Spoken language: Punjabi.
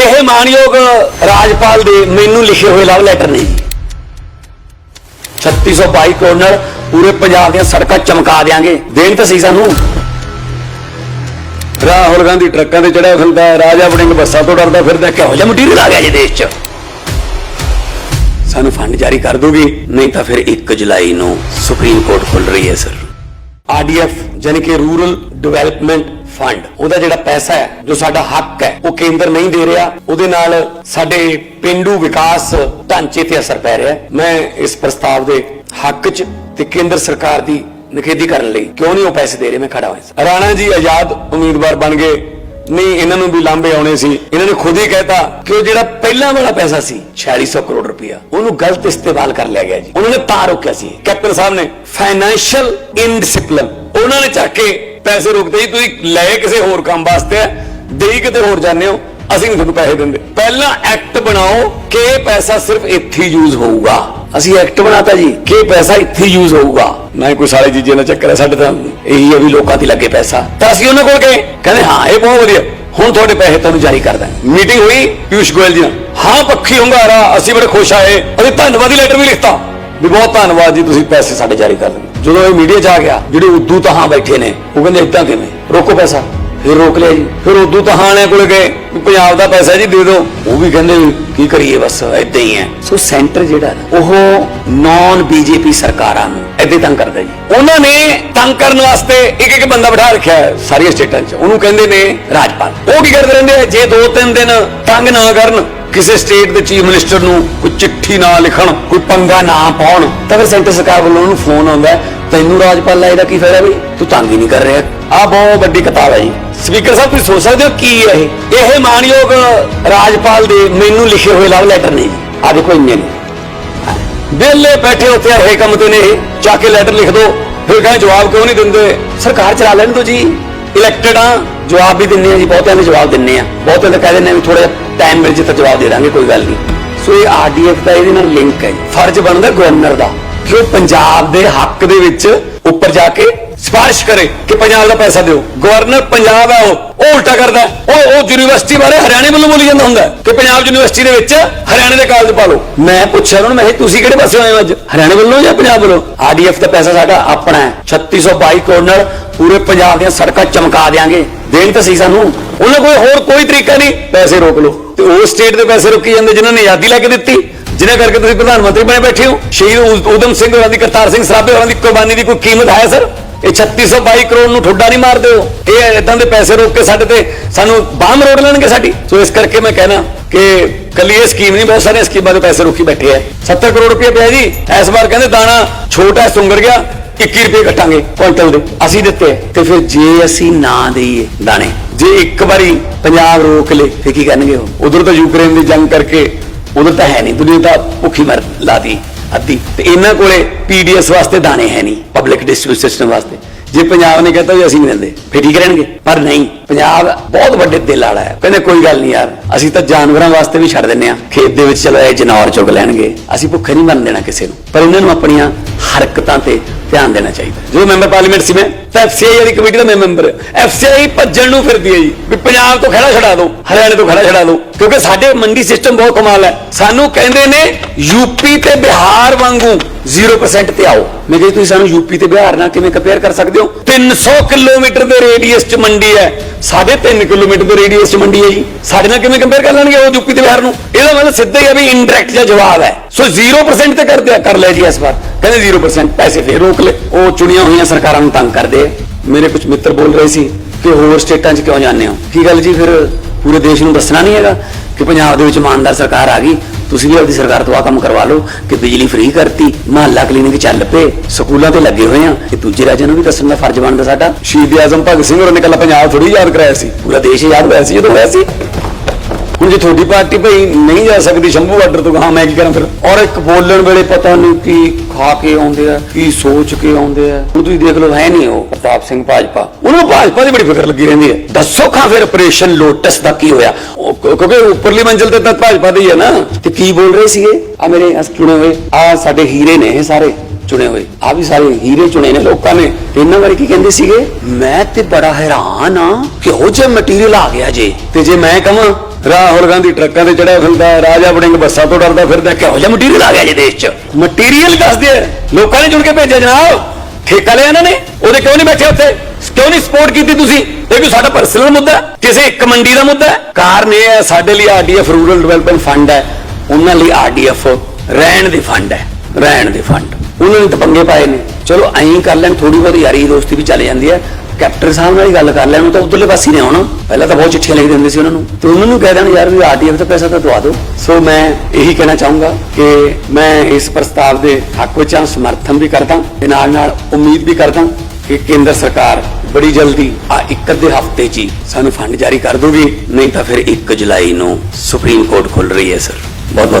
ਇਹ ਮਾਨਯੋਗ ਰਾਜਪਾਲ ਦੇ ਮੈਨੂੰ ਲਿਖੇ ਹੋਏ ਲਵ ਲੈਟਰ ਨੇ ਜੀ। 3622 ਕਰੋੜ ਨਾਲ ਪੂਰੇ ਪੰਜਾਬ ਦੀਆਂ ਸੜਕਾਂ ਚਮਕਾ ਦੇਾਂਗੇ ਦੇਣ ਤਾਂ ਸਹੀ ਸਾਨੂੰ। ਰਾਹੁਲ ਗਾਂਧੀ ਟਰੱਕਾਂ ਤੇ ਚੜਿਆ ਫਿਰਦਾ ਰਾਜਾ ਵੜਿੰਗ ਬੱਸਾਂ ਤੋਂ ਡਰਦਾ ਫਿਰਦਾ ਕਿਹੋ ਜਿਹਾ ਮਟੀਰੀਅਲ ਆ ਗਿਆ ਜੀ ਦੇਸ਼ 'ਚ? ਸਾਨੂੰ ਫੰਡ ਜਾਰੀ ਕਰ ਦੋਗੇ ਨਹੀਂ ਤਾਂ ਫਿਰ 1 ਜੁਲਾਈ ਨੂੰ ਸੁਪਰੀਮ ਕੋਰਟ ਖੁੱਲ ਰਹੀ ਹੈ ਸਰ। ਆਰਡੀਐਫ ਯਾਨੀ ਕਿ ਰੂਰਲ ਡਿਵੈਲਪਮੈਂਟ ਫੰਡ ਉਹਦਾ ਜਿਹੜਾ ਪੈਸਾ ਹੈ, ਜੋ ਸਾਡਾ ਹੱਕ ਹੈ, ਉਹ ਕੇਂਦਰ ਨਹੀਂ ਦੇ ਰਿਹਾ। ਉਹਦੇ ਨਾਲ ਸਾਡੇ ਪਿੰਡੂ ਵਿਕਾਸ ਢਾਂਚੇ ਤੇ ਅਸਰ ਪੈ ਰਿਹਾ ਮੈਂ ਇਸ ਪ੍ਰਸਤਾਵ ਦੇ ਹੱਕ 'ਚ ਤੇ ਕੇਂਦਰ ਸਰਕਾਰ ਦੀ ਨਿਖੇਧੀ ਕਰਨ ਲਈ ਕਿਉਂ ਨਹੀਂ ਉਹ ਪੈਸੇ ਦੇ ਰਹੇ? ਮੈਂ ਖੜਾ ਹੋਇਆ ਰਾਣਾ ਜੀ ਆਜ਼ਾਦ ਉਮੀਦਵਾਰ ਬਣ ਗਏ। ਨਹੀਂ, ਇਹਨਾਂ ਨੂੰ ਵੀ ਲਾਂਬੇ ਆਉਣੇ ਸੀ। ਇਹਨਾਂ ਨੇ ਖੁਦ ਹੀ ਕਹਿਤਾ ਕਿ ਉਹ ਜਿਹੜਾ ਪਹਿਲਾਂ ਵਾਲਾ ਪੈਸਾ ਸੀ 4600 ਕਰੋੜ ਰੁਪਇਆ, ਉਹਨੂੰ ਗਲਤ ਇਸਤੇਮਾਲ ਕਰ ਲਿਆ ਗਿਆ ਜੀ। ਉਹਨਾਂ ਨੇ ਤਾਂ ਰੋਕਿਆ ਸੀ। ਕੈਪਟਨ ਸਾਹਿਬ ਨੇ ਫਾਈਨੈਂਸ਼ੀਅਲ ਇਨਡਿਸਪਲਿਨ ਉਹਨਾਂ ਨੇ ਚੱਕ ਕੇ ਪੈਸੇ ਰੋਕਦੇ ਜੀ, ਤੁਸੀਂ ਲਏ ਕਿਸੇ ਹੋਰ ਕੰਮ ਵਾਸਤੇ ਦੇਈ ਕਿਤੇ ਹੋਰ ਜਾਂਦੇ ਹੋ, ਅਸੀਂ ਨਹੀਂ ਤੁਹਾਨੂੰ ਪੈਸੇ ਦਿੰਦੇ। ਪਹਿਲਾਂ ਐਕਟ ਬਣਾਓ, ਕਿ ਪੈਸਾ ਸਿਰਫ ਇੱਥੇ ਯੂਜ਼ ਹੋਊਗਾ। ਅਸੀਂ ਐਕਟ ਬਣਾਤਾ ਜੀ, ਕਿ ਪੈਸਾ ਇੱਥੇ ਯੂਜ਼ ਹੋਊਗਾ। ਨਾ ਕੋਈ ਸਾਰੇ ਚੀਜ਼ਾਂ ਦਾ ਚੱਕਰ ਹੈ, ਸਾਡੇ ਤਾਂ ਇਹੀ ਹੈ ਵੀ ਲੋਕਾਂ ਦੀ ਲੱਗੇ ਪੈਸਾ। ਤਾਂ ਅਸੀਂ ਉਹਨਾਂ ਕੋਲ ਗਏ, ਕਹਿੰਦੇ, ਹਾਂ, ਇਹ ਬਹੁਤ ਵਧੀਆ। ਹੁਣ ਤੁਹਾਡੇ ਪੈਸੇ ਤੁਹਾਨੂੰ ਜਾਰੀ ਕਰਦਾ ਮੀਟਿੰਗ ਹੋਈ ਪਿਊਸ਼ ਗੋਇਲ ਜੀ ਨਾਲ। ਹਾਂ, ਪੱਖੀ ਹੁੰਗਾਰਾ, ਅਸੀਂ ਬੜੇ ਖੁਸ਼ ਆਏ। ਅਸੀਂ ਧੰਨਵਾਦੀ ਲੈਟਰ ਵੀ ਲਿਖਤਾ। ਵੀ ਬਹੁਤ ਧੰਨਵਾਦ ਜੀ ਤੁਸੀਂ ਪੈਸੇ ਸਾਡੇ ਜਾਰੀ ਕਰ ਦੇਣਗੇ ਜਦੋਂ ਇਹ ਮੀਡੀਆ 'ਚ ਆ ਗਿਆ ਜਿਹੜੇ ਉਦੋਂ ਤਾਂ ਬੈਠੇ ਨੇ ਉਹ ਕਹਿੰਦੇ ਇਦਾਂ ਕਿਵੇਂ? ਰੋਕੋ ਪੈਸਾ ਫਿਰ ਰੋਕ ਲਿਆ ਜੀ। ਫਿਰ ਉਦੋਂ ਤਾਂ ਹਾਣੇ ਗਏ ਪੰਜਾਬ ਦਾ ਪੈਸਾ ਜੀ ਦੇ ਦਿਓ। ਉਹ ਵੀ ਕਹਿੰਦੇ ਕੀ ਕਰੀਏ ਬਸ ਇਦਾਂ ਹੀ ਹੈ। ਸੋ ਸੈਂਟਰ ਜਿਹੜਾ ਨਾ, ਉਹ ਨਾਨ ਬੀਜੇਪੀ ਸਰਕਾਰਾਂ ਨੂੰ ਏਦਾਂ ਤੰਗ ਕਰਦਾ ਜੀ। ਉਹਨਾਂ ਨੇ ਤੰਗ ਕਰਨ ਵਾਸਤੇ ਇੱਕ ਇੱਕ ਬੰਦਾ ਬਿਠਾ ਰੱਖਿਆ ਹੈ ਸਾਰੀਆਂ ਸਟੇਟਾਂ 'ਚ। ਉਹਨੂੰ ਕਹਿੰਦੇ ਨੇ ਰਾਜਪਾਲ। ਉਹ ਕੀ ਕਰਦੇ ਰਹਿੰਦੇ ਆ? ਜੇ ਦੋ ਤਿੰਨ ਦਿਨ ਤੰਗ ਨਾ ਕਰਨ ਕਿਸੇ ਸਟੇਟ ਦੇ ਚੀਫ ਮਿਨਿਸਟਰ ਨੂੰ ਕੋਈ ਚਿੱਠੀ ਨਾ ਲਿਖਣ, ਕੋਈ ਪੰਗਾ ਨਾ ਪਾਉਣ, ਤਾਂ ਫਿਰ ਸੈਂਟਰ ਸਰਕਾਰ ਵੱਲੋਂ ਉਹਨੂੰ ਫੋਨ ਆਉਂਦਾ, ਤੈਨੂੰ ਰਾਜਪਾਲ ਲਾਏ ਦਾ ਕੀ ਫਾਇਦਾ ਬਈ? ਤੂੰ ਤੰਗ ਹੀ ਨਹੀਂ ਕਰ ਰਿਹਾ। ਆ ਬਹੁਤ ਵੱਡੀ ਕਿਤਾਬ ਹੈ ਜੀ। ਸਪੀਕਰ ਸਾਹਿਬ, ਤੁਸੀਂ ਸੋਚ ਸਕਦੇ ਹੋ ਕੀ ਹੈ ਇਹ? ਇਹ ਮਾਨਯੋਗ ਰਾਜਪਾਲ ਦੇ ਮੈਨੂੰ ਲਿਖੇ ਹੋਏ ਲਵ ਲੈਟਰ ਨੇ ਜੀ। ਆ ਦੇਖੋ ਇੰਨੇ ਨੇ। ਵਿਹਲੇ ਬੈਠੇ ਉੱਥੇ ਇਹ ਕੰਮ ਤੇ ਨੇ ਇਹ। ਜਾ ਕੇ ਲੈਟਰ ਲਿਖ ਦੋ। ਫਿਰ ਕਹਿੰਦੇ ਜਵਾਬ ਕਿਉਂ ਨਹੀਂ ਦਿੰਦੇ? ਸਰਕਾਰ ਚਲਾ ਲੈਣ ਦੋ ਜੀ। ਇਲੈਕਟਡ ਆ। ਜਵਾਬ ਵੀ ਦਿੰਨੇ ਆ ਜੀ, ਬਹੁਤਿਆਂ ਦੇ ਜਵਾਬ ਦਿੰਨੇ ਆ। ਬਹੁਤਿਆਂ ਦੇ ਕਹਿ ਦਿੰਨੇ ਆ ਵੀ ਥੋੜਾ ਟਾਈਮ ਮਿਲ ਜੇ ਤਾਂ ਜਵਾਬ ਦੇ ਦਾਂਗੇ, ਕੋਈ ਗੱਲ ਨਹੀਂ। ਸੋ ਇਹ ਆਰਡੀਐਫ ਦਾ ਇਹਦੇ ਨਾਲ ਲਿੰਕ ਹੈ ਫਰਜ਼ ਬਣਦਾ ਗਵਰਨਰ ਦਾ ਕਿ ਉਹ ਪੰਜਾਬ ਦੇ ਹੱਕ ਦੇ ਵਿੱਚ ਉੱਪਰ ਜਾ ਕੇ ਸਿਫਾਰਿਸ਼ ਕਰੇ ਕਿ ਪੰਜਾਬ ਦਾ ਪੈਸਾ ਦਿਓ। ਗਵਰਨਰ ਪੰਜਾਬ ਹੈ ਉਹ ਉਹ ਉਲਟਾ ਕਰਦਾ ਉਹ ਉਹ ਯੂਨੀਵਰਸਿਟੀ ਬਾਰੇ ਹਰਿਆਣੇ ਵੱਲੋਂ ਬੋਲੀ ਜਾਂਦਾ ਹੁੰਦਾ ਕਿ ਪੰਜਾਬ ਯੂਨੀਵਰਸਿਟੀ ਦੇ ਵਿੱਚ ਹਰਿਆਣੇ ਦੇ ਕਾਲਜ ਪਾ ਲਓ। ਮੈਂ ਪੁੱਛਿਆ ਉਹਨਾਂ ਨੂੰ, ਮੈਂ ਤੁਸੀਂ ਕਿਹੜੇ ਪਾਸੇ ਆਏ ਹੋ ਅੱਜ? ਹਰਿਆਣਾ ਵੱਲੋਂ ਜਾਂ ਪੰਜਾਬ ਵੱਲੋਂ? ਆਰਡੀਐਫ ਦਾ ਪੈਸਾ ਸਾਡਾ ਆਪਣਾ ਹੈ। 3622 ਕਰੋੜ ਨਾਲ ਪੂਰੇ ਪੰਜਾਬ ਦੀਆਂ ਸੜਕਾਂ ਚਮਕਾ ਦੇਾਂਗੇ ਦੇਣ ਤਾਂ ਸਹੀ ਸਾਨੂੰ। ਉਹਨਾਂ ਕੋਲ ਹੋਰ ਕੋਈ ਤਰੀਕਾ ਨਹੀਂ। ਪੈਸੇ ਰੋਕ ਲਓ। ਤੇ ਉਹ ਸਟੇਟ ਦੇ ਪੈਸੇ ਰੋਕੀ ਜਾਂਦੇ ਜਿਨ੍ਹਾਂ ਨੇ ਆਜ਼ਾਦੀ ਲੈ ਕੇ ਦਿੱਤੀ। ਜਿਨ੍ਹਾਂ ਕਰਕੇ ਤੁਸੀਂ ਪ੍ਰਧਾਨ ਮੰਤਰੀ ਬਣੇ ਬੈਠੇ ਹੋ। ਸ਼ਹੀਦ ਉ- ਊਧਮ ਸਿੰਘ ਹੋਰਾਂ ਦੀ, ਕਰਤਾਰ ਸਿੰਘ ਸਰਾਭੇ ਹੋਰਾਂ ਦੀ ਕੁਰਬਾਨੀ ਦੀ ਕੋਈ ਕੀਮਤ ਹੈ, ਸਰ? ਇਹ 3622 ਕਰੋੜ ਨੂੰ ਠੋਡਾ ਨਹੀਂ ਮਾਰਦੇ ਹੋ ਇਹ ਇਦਾਂ ਦੇ ਪੈਸੇ ਰੋਕ ਕੇ ਸਾਡੇ ਤੇ ਸਾਨੂੰ ਬਾਹਮ ਰੋੜ ਲੈਣਗੇ ਸਾਡੀ। ਸੋ ਇਸ ਕਰਕੇ ਮੈਂ ਕਹਿਣਾ ਕਿ ਕੱਲੀ ਇਹ ਸਕੀਮ ਨਹੀਂ, ਬਹੁਤ ਸਾਰੀਆਂ ਸਕੀਮਾਂ ਦੇ ਪੈਸੇ ਰੋਕੀ ਬੈਠੇ ਆ। 70 ਕਰੋੜ ਰੁਪਏ ਪਿਆ ਜੀ। ਇਸ ਵਾਰ ਕਹਿੰਦੇ ਦਾਣਾ ਛੋਟਾ ਸੁੰਗਰ ਗਿਆ 21 ਰੁਪਏ ਕੱਟਾਂਗੇ ਕੁਇੰਟਲ ਦੇ। ਅਸੀਂ ਦਿੱਤੇ ਤੇ ਫਿਰ ਜੇ ਅਸੀਂ ਨਾ ਦੇਈਏ ਦਾਣੇ, ਜੇ ਇੱਕ ਵਾਰੀ ਪੰਜਾਬ ਰੋਕ ਲੇ, ਫਿਰ ਕੀ ਕਰਨਗੇ ਉਹ? ਉਧਰ ਤਾਂ ਯੂਕਰੇਨ ਦੀ ਜੰਗ ਕਰਕੇ ਉਧਰ ਤਾਂ ਹੈ ਨਹੀਂ। ਦੁਨੀਆ ਤਾਂ ਭੁੱਖੀ ਮਰ ਲਾਦੀ ਅੱਧੀ। ਤੇ ਇਹਨਾਂ ਕੋਲੇ ਪੀਡੀਐਸ ਵਾਸਤੇ ਦਾਣੇ ਹੈ ਨਹੀਂ ਪਬਲਿਕ ਡਿਸਟ੍ਰੀਬਿਊਸ਼ਨ ਸਿਸਟਮ ਵਾਸਤੇ। ਜੇ ਪੰਜਾਬ ਨੇ ਕਹਤਾ ਵੀ ਅਸੀਂ ਨਹੀਂ ਦਿੰਦੇ, ਫਿਰ ਠੀਕ ਰਹਿਣਗੇ, ਪਰ ਨਹੀਂ। ਪੰਜਾਬ ਬਹੁਤ ਵੱਡੇ ਦਿਲ ਵਾਲਾ ਹੈ। ਕਹਿੰਦੇ ਕੋਈ ਗੱਲ ਨਹੀਂ ਯਾਰ, ਅਸੀਂ ਤਾਂ ਜਾਨਵਰਾਂ ਵਾਸਤੇ ਵੀ ਛੱਡ ਦਿੰਨੇ ਆ ਖੇਤ ਦੇ ਵਿੱਚ ਚਲੋ ਇਹ ਜਨੌਰ ਚੁਗ ਲੈਣਗੇ, ਅਸੀਂ ਭੁੱਖੇ ਨਹੀਂ ਮਰਨ ਦੇਣਾ ਕਿਸੇ ਨੂੰ। ਪਰ ਇਹਨਾਂ ਨੂੰ ਆਪਣੀਆਂ ਹਰਕਤਾਂ ਤੇ ਧਿਆਨ ਦੇਣਾ ਚਾਹੀਦਾ। ਜਦੋਂ ਮੈਂਬਰ ਪਾਰਲੀਮੈਂਟ ਸੀ ਮੈਂ, ਤਾਂ ਐਫਸੀਆਈ ਵਾਲੀ ਕਮੇਟੀ ਦਾ ਮੈਂ ਮੈਂਬਰ ਐਫਸੀਆਈ ਭੱਜਣ ਨੂੰ ਫਿਰਦੀ ਹੈ ਜੀ, ਵੀ ਪੰਜਾਬ ਤੋਂ ਖੜਾ ਛਡਾ ਦਿਓ, ਹਰਿਆਣੇ ਤੋਂ ਖੜਾ ਛਡਾ ਦਿਓ। ਕਿਉਂਕਿ ਸਾਡੇ ਮੰਡੀ ਸਿਸਟਮ ਬਹੁਤ ਕਮਾਲ ਹੈ। ਸਾਨੂੰ ਕਹਿੰਦੇ ਨੇ ਯੂਪੀ ਤੇ ਬਿਹਾਰ ਵਾਂਗੂ 0% ਤੇ ਆਓ। ਮੈਂ ਕਿਹਾ ਜੀ, ਤੁਸੀਂ ਸਾਨੂੰ ਯੂਪੀ ਤੇ ਬਿਹਾਰ ਨਾਲ ਕਿਵੇਂ ਕੰਪੇਅਰ ਕਰ ਸਕਦੇ ਹੋ? 300 ਕਿਲੋਮੀਟਰ ਦੇ ਰੇਡੀਅਸ 'ਚ ਮੰਡੀ ਹੈ। ਸਾਡੇ 3 ਕਿਲੋਮੀਟਰ ਦੇ ਰੇਡੀਅਸ 'ਚ ਮੰਡੀ ਹੈ ਜੀ। ਸਾਡੇ ਨਾਲ ਕਿਵੇਂ ਕੰਪੇਅਰ ਕਰ ਲੈਣਗੇ ਉਹ ਯੂਪੀ ਤੇ ਬਿਹਾਰ ਨੂੰ? ਇਹਦਾ ਮਤਲਬ ਸਿੱਧਾ ਹੀ ਹੈ ਵੀ ਇਨਡਾਇਰੈਕਟ ਜਿਹਾ ਜਵਾਬ ਹੈ। ਸੋ 0% ਤੇ ਕਰ ਕਰ ਲਿਆ ਜੀ ਇਸ ਵਾਰ। ਕਹਿੰਦੇ 0% ਪੈਸੇ ਫੇਰ ਰੋਕ ਲੈ ਉਹ ਚੁਣੀਆਂ ਹੋਈਆਂ ਸਰਕਾਰਾਂ ਨੂੰ ਤੰਗ ਕਰਦੇ ਆ। ਮੇਰੇ ਕੁਝ ਮਿੱਤਰ ਬੋਲ ਰਹੇ ਸੀ ਕਿ ਹੋਰ ਸਟੇਟਾਂ 'ਚ ਕਿਉਂ ਜਾਂਦੇ ਹੋ? ਕੀ ਗੱਲ ਜੀ, ਫਿਰ ਪੂਰੇ ਦੇਸ਼ ਨੂੰ ਦੱਸਣਾ ਨਹੀਂ ਹੈਗਾ ਕਿ ਪੰਜਾਬ ਦੇ ਵਿੱਚ ਇਮਾਨਦਾਰ ਸਰਕਾਰ ਆ ਗਈ? ਤੁਸੀਂ ਵੀ ਆਪਣੀ ਸਰਕਾਰ ਤੋਂ ਆ ਕੰਮ ਕਰਵਾ ਲਓ ਕਿ ਬਿਜਲੀ ਫ੍ਰੀ ਕਰਤੀ ਮਹੱਲਾ ਕਲੀਨਿਕ ਚੱਲ ਪਏ ਸਕੂਲਾਂ ਤੇ ਲੱਗੇ ਹੋਏ ਆ ਕਿ ਦੂਜੇ ਰਾਜਾਂ ਨੂੰ ਵੀ ਦੱਸਣ ਦਾ ਫਰਜ਼ ਬਣਦਾ ਸਾਡਾ। ਸ਼ਹੀਦ ਆਜ਼ਮ ਭਗਤ ਸਿੰਘ ਹੋਰਾਂ ਨੇ ਕੱਲਾ ਪੰਜਾਬ ਥੋੜੀ ਯਾਦ ਕਰਾਇਆ ਸੀ। ਪੂਰਾ ਦੇਸ਼ ਯਾਦ ਹੋਇਆ ਸੀ ਜਦੋਂ ਹੋਇਆ ਸੀ। ਹੁਣ ਜੇ ਤੁਹਾਡੀ ਪਾਰਟੀ ਭਈ ਨਹੀਂ ਜਾ ਸਕਦੀ ਸ਼ੰਭੂ ਬਾਰਡਰ ਤੋਂ ਹਾਂ ਮੈਂ ਕੀ ਕਰਾਂ ਫਿਰ? ਔਰ ਇੱਕ ਬੋਲਣ ਵੇਲੇ ਪਤਾ ਨਹੀਂ ਕੀ ਖਾ ਕੇ ਆਉਂਦੇ ਆ ਕੀ ਸੋਚ ਕੇ ਆਉਂਦੇ ਆ। ਹੁਣ ਤੁਸੀਂ ਦੇਖ ਲਓ ਹੈ ਨਹੀਂ ਉਹ ਪ੍ਰਤਾਪ ਸਿੰਘ ਭਾਜਪਾ। ਉਹਨਾਂ ਭਾਜਪਾ ਦੀ ਬੜੀ ਫਿਕਰ ਲੱਗੀ ਰਹਿੰਦੀ ਹੈ। ਦੱਸੋ ਖਾਂ ਫਿਰ ਆਪਰੇਸ਼ਨ ਲੋਟਸ ਦਾ ਕੀ ਹੋਇਆ? ਉਹ ਕਿਉਂਕਿ ਉੱਪਰਲੀ ਮੰਜ਼ਿਲ ਤੇ ਤਾਂ ਭਾਜਪਾ ਦੀ ਹੈ ਨਾ। ਤੇ ਕੀ ਬੋਲ ਰਹੇ ਸੀਗੇ? ਆ ਮੇਰੇ ਅਸ ਚੁਣੇ ਹੋਏ, ਆ ਸਾਡੇ ਹੀਰੇ ਨੇ ਇਹ ਸਾਰੇ ਚੁਣੇ ਹੋਏ। ਆ ਵੀ ਸਾਰੇ ਹੀਰੇ ਚੁਣੇ ਨੇ ਲੋਕਾਂ ਨੇ। ਤੇ ਇਹਨਾਂ ਬਾਰੇ ਕੀ ਕਹਿੰਦੇ ਸੀਗੇ? ਮੈਂ ਤੇ ਬੜਾ ਹੈਰਾਨ ਆ ਕਿਹੋ ਜਿਹਾ ਮਟੀਰੀਅਲ ਆ ਗਿਆ ਜੇ। ਤੇ ਜੇ ਮੈਂ ਕਹਾਂ ਰਾਹੁਲ ਗਾਂਧੀ ਟਰੱਕਾਂ ਤੇ ਚੜਿਆ ਫਿਰਦਾ, ਰਾਜਾ ਵੜਿੰਗ ਬੱਸਾਂ ਤੋਂ ਡਰਦਾ ਫਿਰਦਾ, ਕਿਹੋ ਜਿਹਾ ਮਟੀਰੀਅਲ ਆ ਗਿਆ ਜੇ ਦੇਸ਼ 'ਚ? ਮਟੀਰੀਅਲ ਦੱਸਦੇ ਲੋਕਾਂ ਨੇ ਚੁਣ ਕੇ ਭੇਜਿਆ ਜਨਾਬ। ਠੇਕਾ ਲਿਆ ਇਹਨਾਂ ਨੇ? ਉਹਦੇ ਕਿਉਂ ਨਹੀਂ ਬੈਠੇ ਉੱਥੇ? ਕਿਉਂ ਨਹੀਂ ਸਪੋਰਟ ਕੀਤੀ ਤੁਸੀਂ? ਇਹ ਕੋਈ ਸਾਡਾ ਪਰਸਨਲ ਮੁੱਦਾ ਕਿਸੇ ਇੱਕ ਮੰਡੀ ਦਾ ਮੁੱਦਾ ਕਾਰਨ ਇਹ ਹੈ, ਸਾਡੇ ਲਈ ਆਰਡੀਐਫ ਰੂਰਲ ਡਿਵੈਲਪਮੈਂਟ ਫੰਡ ਹੈ। ਉਹਨਾਂ ਲਈ ਆਰਡੀਐਫ ਰਹਿਣ ਦੇ ਫੰਡ ਹੈ। ਰਹਿਣ ਦੇ ਫੰਡ ਉਹਨਾਂ ਨੇ ਤਾਂ ਪੰਗੇ ਪਾਏ ਨੇ। ਚਲੋ, ਐਂ ਕਰ ਲੈਣ ਥੋੜੀ ਬਹੁਤੀ ਯਾਰੀ ਦੋਸਤੀ ਵੀ ਚੱਲ ਜਾਂਦੀ ਹੈ। ਕੈਪਟਨ ਸਾਹਿਬ ਨਾਲ ਹੀ ਗੱਲ ਕਰ ਲੈਣ ਉਹ ਤਾਂ ਉਧਰਲੇ ਪਾਸੇ ਨੇ ਆਉਣਾ ਪਹਿਲਾਂ ਤਾਂ ਬਹੁਤ ਚਿੱਠੀਆਂ ਲਿਖਦੇ ਦਿੰਦੇ ਸੀ ਉਹਨਾਂ ਨੂੰ। ਤੇ ਉਹਨਾਂ ਨੂੰ ਕਹਿ ਦੇਣ, ਯਾਰ, ਵੀ ਆਰਡੀਐਫ ਦਾ ਪੈਸਾ ਤਾਂ ਦਵਾ ਦਿਓ। ਸੋ ਮੈਂ ਇਹੀ ਕਹਿਣਾ ਚਾਹੂੰਗਾ ਕਿ ਮੈਂ ਇਸ ਪ੍ਰਸਤਾਵ ਦੇ ਹੱਕ ਵਿੱਚ ਹਾਂ, ਸਮਰਥਨ ਵੀ ਕਰਦਾ ਤੇ ਨਾਲ ਨਾਲ ਉਮੀਦ ਵੀ ਕਰਦਾ ਕਿ ਕੇਂਦਰ ਸਰਕਾਰ ਬੜੀ ਜਲਦੀ ਆ ਇੱਕ ਅੱਧੇ ਹਫ਼ਤੇ 'ਚ ਹੀ ਸਾਨੂੰ ਫੰਡ ਜਾਰੀ ਕਰ ਦੂਗੀ, ਨਹੀਂ ਤਾਂ ਫਿਰ 1 ਜੁਲਾਈ ਨੂੰ ਸੁਪਰੀਮ ਕੋਰਟ ਖੁੱਲ ਰਹੀ ਹੈ, ਸਰ। ਬਹੁਤ ਬਹੁਤ